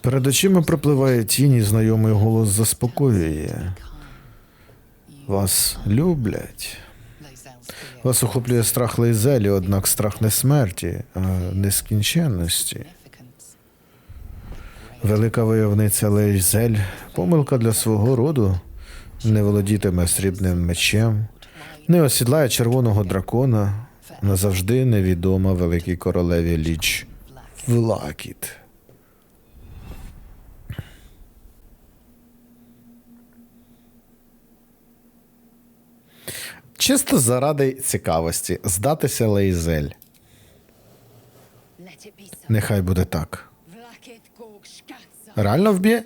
Перед очима пропливає тінь, і знайомий голос заспокоює. Вас люблять. Вас охоплює страх Лейзелі, однак страх не смерті, а нескінченності. Велика войовниця Лейзель, помилка для свого роду, не володітиме срібним мечем, не осідлає червоного дракона, назавжди невідома великій королеві Ліч Влакіт. Чисто заради цікавості здатися Лейзель. Нехай буде так. Реально вб'є?